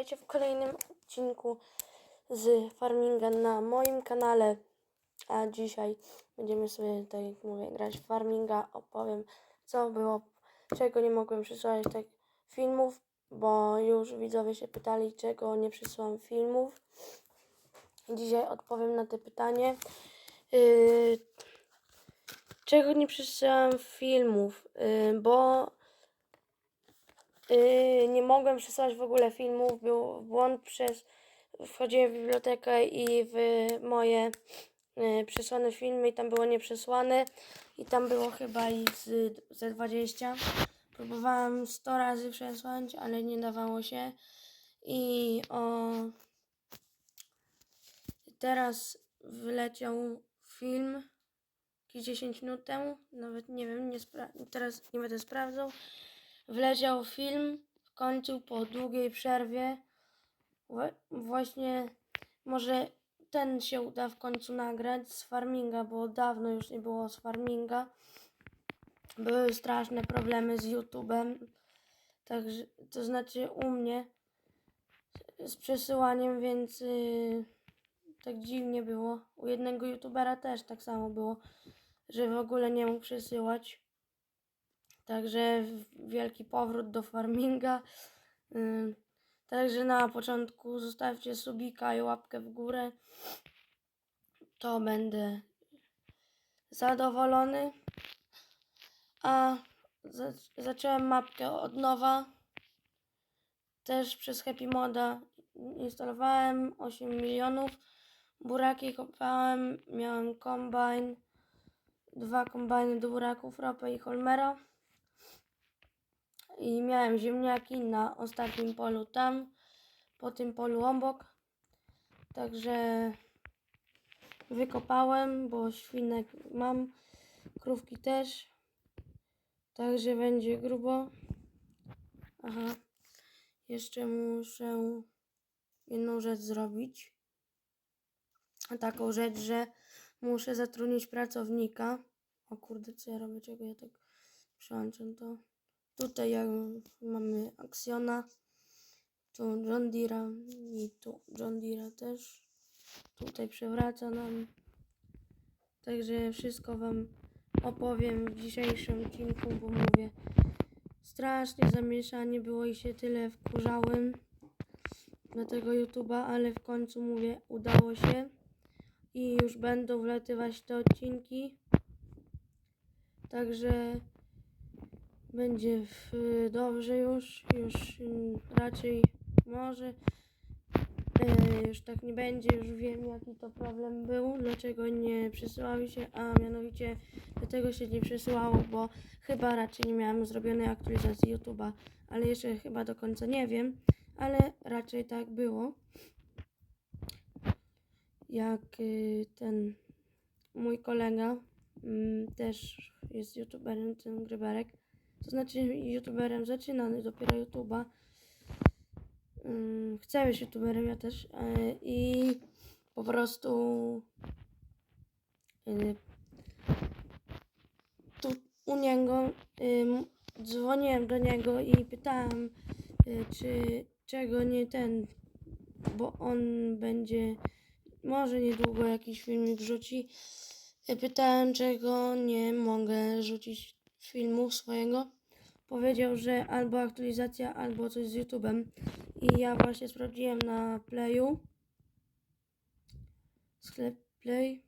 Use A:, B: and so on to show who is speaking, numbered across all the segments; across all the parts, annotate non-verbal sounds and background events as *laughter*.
A: witajcie w kolejnym odcinku z farminga na moim kanale. A dzisiaj będziemy sobie, tak jak mówię, grać w farminga. Opowiem, co było, czego nie mogłem przysłać tak filmów, bo już widzowie się pytali, czego nie przysłałem filmów. Dzisiaj odpowiem na to pytanie. Yy, czego nie przysłałem filmów? Yy, bo Yy, nie mogłem przesłać w ogóle filmów, był błąd przez... Wchodziłem w bibliotekę i w moje yy, przesłane filmy i tam było nieprzesłane i tam było chyba ich z, ze 20. Próbowałam 100 razy przesłać, ale nie dawało się i o... Teraz wyleciał film jakieś 10 minut temu, nawet nie wiem, nie teraz nie będę sprawdzał. Wleciał film w końcu po długiej przerwie. Wła- Właśnie może ten się uda w końcu nagrać z farminga, bo dawno już nie było z farminga. Były straszne problemy z YouTube'em. Także to znaczy u mnie z przesyłaniem, więc yy, tak dziwnie było. U jednego youtubera też tak samo było, że w ogóle nie mógł przesyłać. Także wielki powrót do farminga. Także na początku zostawcie subika i łapkę w górę. To będę zadowolony. A za- zacząłem mapkę od nowa. Też przez Happy Moda instalowałem 8 milionów. Buraki kopałem, miałem kombajn, dwa kombajny do buraków, ropę i holmera. I miałem ziemniaki na ostatnim polu tam, po tym polu obok. Także wykopałem, bo świnek mam, krówki też. Także będzie grubo. Aha, jeszcze muszę jedną rzecz zrobić. Taką rzecz, że muszę zatrudnić pracownika. O kurde, co ja robię? Czego ja tak przełączam to? Tutaj mamy Axiona, tu John Deere'a i tu John Deere'a też. Tutaj przewraca nam. Także wszystko Wam opowiem w dzisiejszym odcinku, bo mówię, strasznie zamieszanie było i się tyle wkurzałem na tego YouTube'a, ale w końcu mówię, udało się i już będą wlatywać te odcinki. Także będzie w, dobrze już, już mm, raczej może e, już tak nie będzie, już wiem jaki to problem był, dlaczego nie przesyłały się, a mianowicie dlatego się nie przesyłało, bo chyba raczej nie miałem zrobionej aktualizacji YouTube'a, ale jeszcze chyba do końca nie wiem, ale raczej tak było. Jak y, ten mój kolega mm, też jest youtuberem, ten Gryberek, to znaczy youtuberem zaczyna dopiero YouTube'a. Ym, Chcę być youtuberem, ja też. e, I po prostu y, tu u niego dzwoniłem do niego i pytałem, y, czy czego nie ten, bo on będzie może niedługo jakiś filmik rzuci. Pytałem, czego nie mogę rzucić filmu swojego. Powiedział, że albo aktualizacja, albo coś z YouTube'em. I ja właśnie sprawdziłem na Playu. Sklep Play.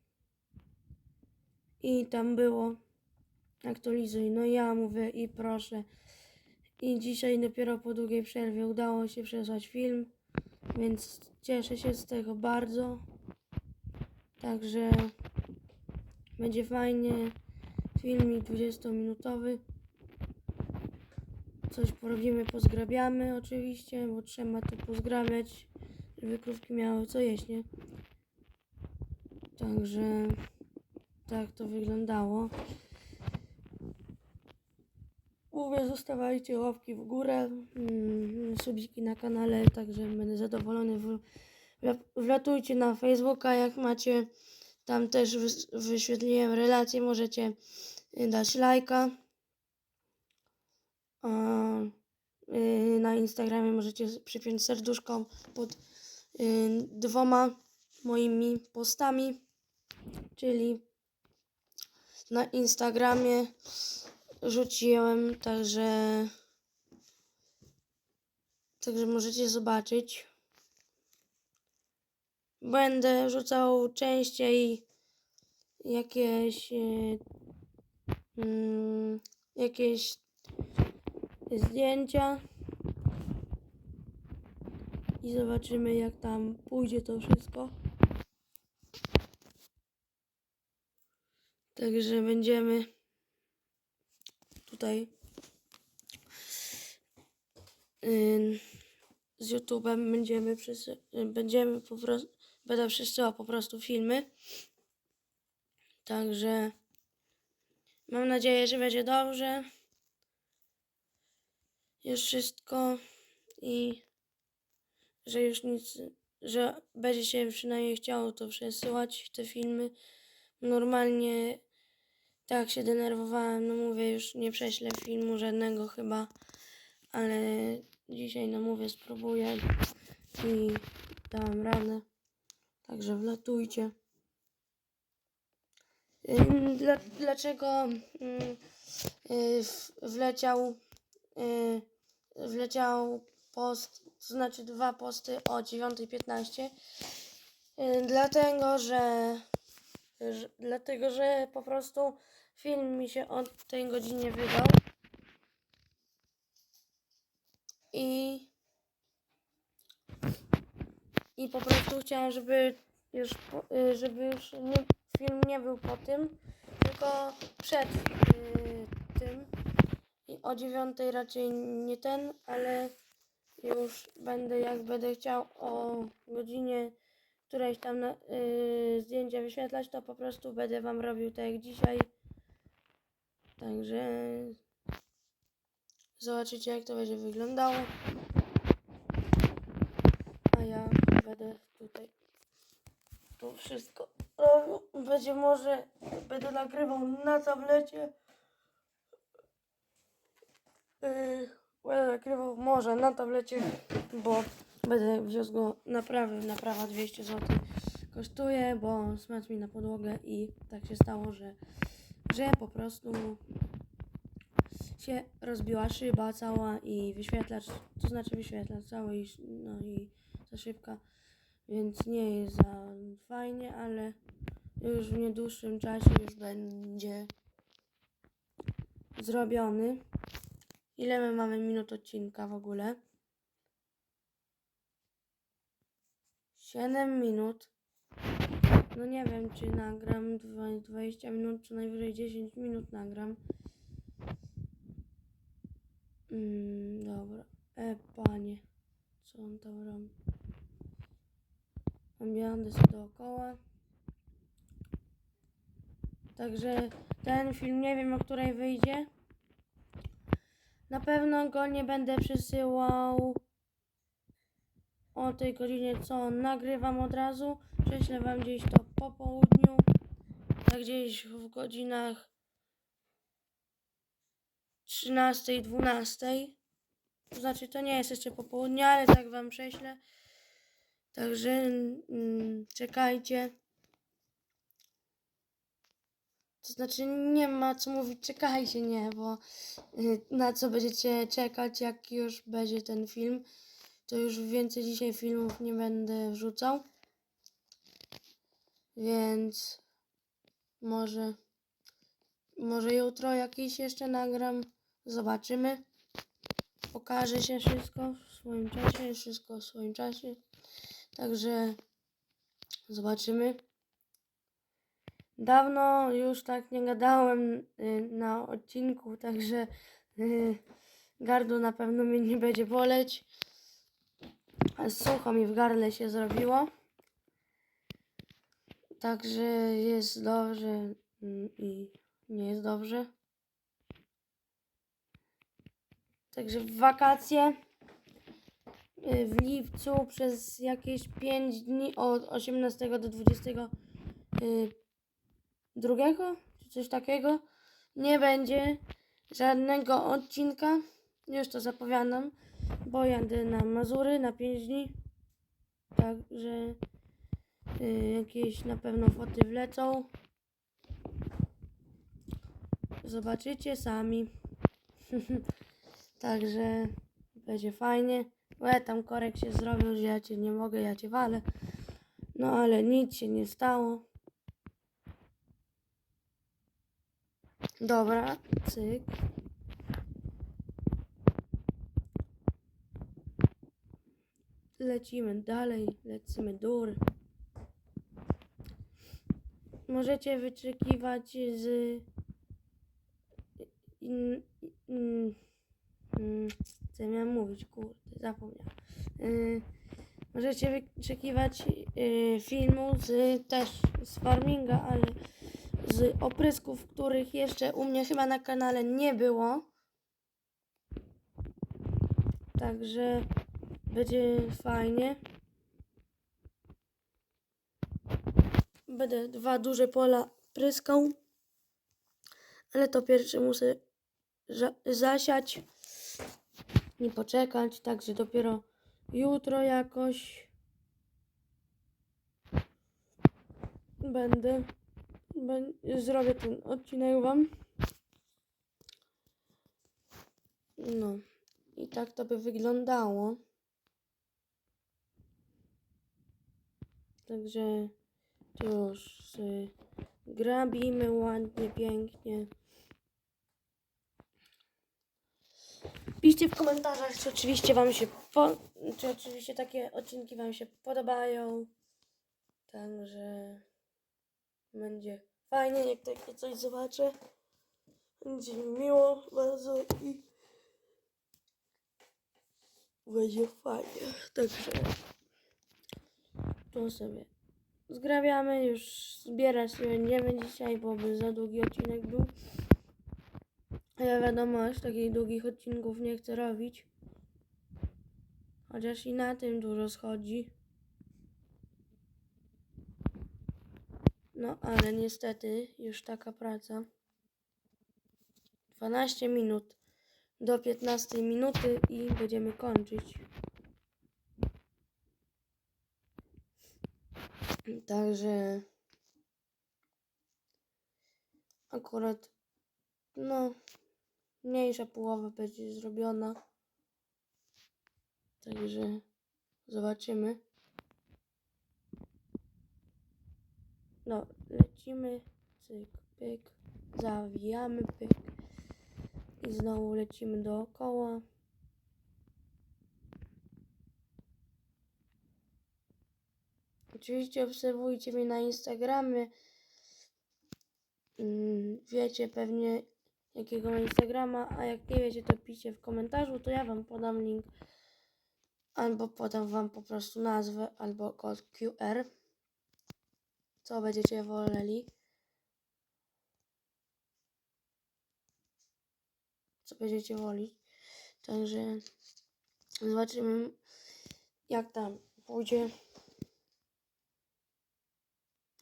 A: I tam było aktualizuj. No ja mówię i proszę. I dzisiaj dopiero po długiej przerwie udało się przesłać film. Więc cieszę się z tego bardzo. Także będzie fajnie. Filmik 20-minutowy. Coś porobimy, pozgrabiamy oczywiście, bo trzeba to pozgrabiać, żeby krówki miały co jeść, nie? Także tak to wyglądało. Mówię, zostawiajcie łapki w górę, mm, subiki na kanale, także będę zadowolony. Wlatujcie na Facebooka, jak macie. Tam też wyświetliłem relacje, możecie y, dać lajka. Y, na Instagramie możecie przypiąć serduszko pod y, dwoma moimi postami, czyli na Instagramie rzuciłem, także także możecie zobaczyć. Będę rzucał częściej jakieś e, mm, jakieś zdjęcia i zobaczymy jak tam pójdzie to wszystko. Także będziemy tutaj ym, z YouTube'em będziemy przysy- będziemy po prostu będę przesyłał po prostu filmy. Także mam nadzieję, że będzie dobrze. Już wszystko i że już nic, że będzie się przynajmniej chciało to przesyłać, te filmy. Normalnie tak się denerwowałem, no mówię, już nie prześlę filmu żadnego chyba, ale dzisiaj, no mówię, spróbuję i dałem radę. Także wlatujcie. Dla, dlaczego ym, y, wleciał y, wleciał post, to znaczy dwa posty o 9.15? Y, Dlatego, że, że dlatego, że po prostu film mi się o tej godzinie wydał. I i po prostu chciałem, żeby już, y, żeby już nie, film nie był po tym, tylko przed y, tym. I o dziewiątej raczej nie ten, ale już będę, jak będę chciał o godzinie którejś tam na, y, zdjęcia wyświetlać, to po prostu będę wam robił tak jak dzisiaj. Także zobaczycie jak to będzie wyglądało. A ja będę tutaj to wszystko robił. Będzie może, będę nagrywał na tablecie. Yy, będę nagrywał może na tablecie, bo będę wiózł go naprawy. Naprawa 200 zł kosztuje, bo smadł mi na podłogę i tak się stało, że, że po prostu się rozbiła szyba cała i wyświetlacz, to znaczy wyświetlacz cały i, no i za szybka, więc nie jest za fajnie, ale już w niedłuższym czasie już będzie zrobiony. Ile my mamy minut odcinka w ogóle? 7 minut. No nie wiem, czy nagram dwa- 20 minut, czy najwyżej 10 minut nagram. Mm, dobra. E, panie. Co on tam robi? Oglądam sobie dookoła. Także ten film nie wiem o której wyjdzie. Na pewno go nie będę przesyłał o tej godzinie, co nagrywam od razu. Prześlę wam gdzieś to po południu. Tak gdzieś w godzinach 13, 12. To znaczy, to nie jest jeszcze popołudnie, ale tak wam prześlę. Także mm, czekajcie. To znaczy, nie ma co mówić, czekajcie, nie, bo y, na co będziecie czekać, jak już będzie ten film, to już więcej dzisiaj filmów nie będę wrzucał. Więc może, może jutro jakiś jeszcze nagram. Zobaczymy. Pokaże się wszystko w swoim czasie, wszystko w swoim czasie. Także zobaczymy. Dawno już tak nie gadałem y, na odcinku, także y, gardło na pewno mnie nie będzie boleć. Sucho mi w gardle się zrobiło. Także jest dobrze mm, i nie jest dobrze. Także w wakacje w lipcu przez jakieś 5 dni od 18 do 20 y, czy coś takiego nie będzie żadnego odcinka. Już to zapowiadam, bo jadę na Mazury na 5 dni. Także y, jakieś na pewno foty wlecą. Zobaczycie sami. *laughs* Także będzie fajnie. Łe, tam korek się zrobił, że ja cię nie mogę, ja cię walę. No ale nic się nie stało. Dobra, cyk. Lecimy dalej, lecimy dur. Możecie wyczekiwać z. In, in, mm, co ja mówić, kurde, zapomniałem. Y, możecie wyczekiwać y, filmu z też z farminga, ale z oprysków, których jeszcze u mnie chyba na kanale nie było. Także będzie fajnie. Będę dwa duże pola pryskał. Ale to pierwsze muszę za- zasiać i poczekać, także dopiero jutro jakoś będę, bę- zrobię ten odcinek wam. No i tak to by wyglądało. Także to już y, grabimy ładnie, pięknie. Piszcie w komentarzach, czy oczywiście wam się po, czy oczywiście takie odcinki wam się podobają. Także będzie fajnie, jak takie coś zobaczę. Będzie mi miło bardzo i będzie fajnie. Także to sobie zgrabiamy. Już zbierać nie będziemy dzisiaj, bo by za długi odcinek był. Ja wiadomo, aż takich długich odcinków nie chcę robić. Chociaż i na tym dużo schodzi. No, ale niestety już taka praca. 12 minut do 15 minuty i będziemy kończyć. Także akurat no mniejsza połowa będzie zrobiona. Także zobaczymy. No, lecimy, cyk, pyk, zawijamy, pyk i znowu lecimy dookoła. Oczywiście obserwujcie mnie na Instagramie. Mm, Wiecie pewnie jakiego ma Instagrama, a jak nie wiecie to piszcie w komentarzu, to ja wam podam link. Albo podam wam po prostu nazwę, albo kod QR. Co będziecie woleli. Co będziecie wolić. Także zobaczymy jak tam pójdzie.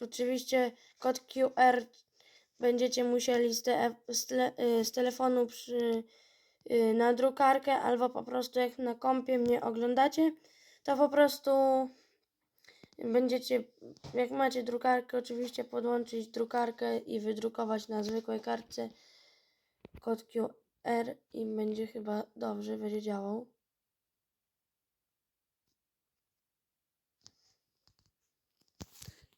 A: Oczywiście kod QR będziecie musieli z, te, z, y, z telefonu przy, y, na drukarkę albo po prostu jak na kompie mnie oglądacie, to po prostu będziecie, jak macie drukarkę, oczywiście podłączyć drukarkę i wydrukować na zwykłej kartce kod QR i będzie chyba dobrze, będzie działał.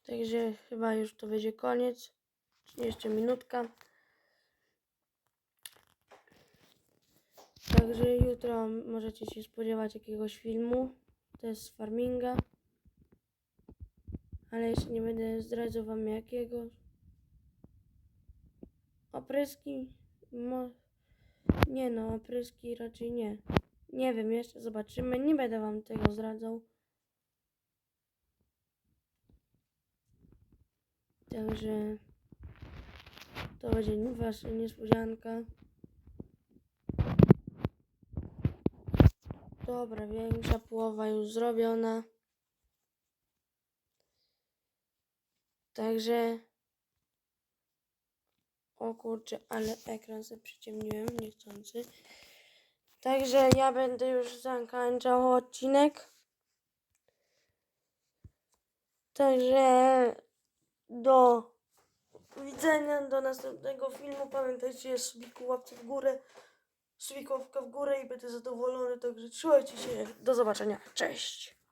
A: Także chyba już to będzie koniec. Jeszcze minutka. Także jutro możecie się spodziewać jakiegoś filmu. To jest z farminga. Ale jeszcze nie będę zdradzał wam jakiego. Opryski? Mo... Nie no, opryski raczej nie. Nie wiem, jeszcze zobaczymy. Nie będę wam tego zdradzał. Także to będzie wasza niespodzianka. Dobra, większa połowa już zrobiona. Także o kurczę, ale ekran sobie przyciemniłem niechcący. Także ja będę już zakończał odcinek. Także do widzenia, do następnego filmu. Pamiętajcie, subiku łapce w górę, subik łapka w górę i będę zadowolony. Także trzymajcie się. Do zobaczenia. Cześć.